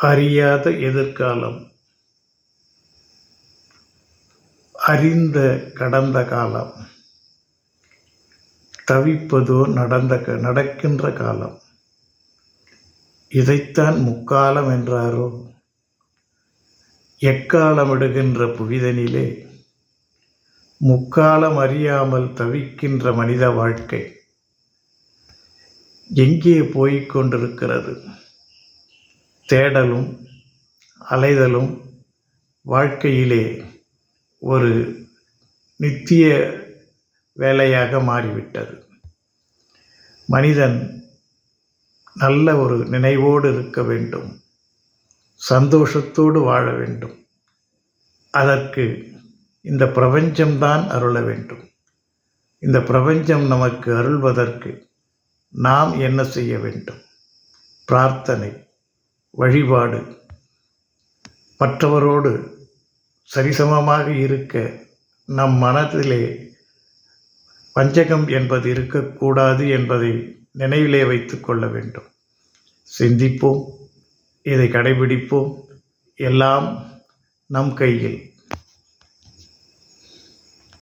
அறியாத எதிர்காலம். அறிந்த கடந்த காலம். தவிப்பதோ நடந்த க- நடக்கின்ற காலம். இதைத்தான் முக்காலம் என்றாரோ? எக்காலமிடுகின்ற புவிதனிலே? முக்காலம் அறியாமல் தவிக்கின்ற மனித வாழ்க்கை. எங்கே போய்க் கொண்டிருக்கிறது? தேடலும் அலைதலும் வாழ்க்கையிலே ஒரு நித்திய வேலையாக மாறிவிட்டது. மனிதன் நல்ல ஒரு நினைவோடு இருக்க வேண்டும். சந்தோஷத்தோடு வாழ வேண்டும். அதற்கு இந்த பிரபஞ்சம்தான் அருள வேண்டும். இந்த பிரபஞ்சம் நமக்கு அருள்வதற்கு நாம் என்ன செய்ய வேண்டும்? பிரார்த்தனை. வழிபாடு. மற்றவரோடு சரிசமமாக இருக்க நம் மனதிலே வஞ்சகம் என்பது இருக்கக்கூடாது என்பதை நினைவிலே வைத்து கொள்ள வேண்டும். சிந்திப்போம் இதை கடைபிடிப்போம். எல்லாம் நம் கையில்.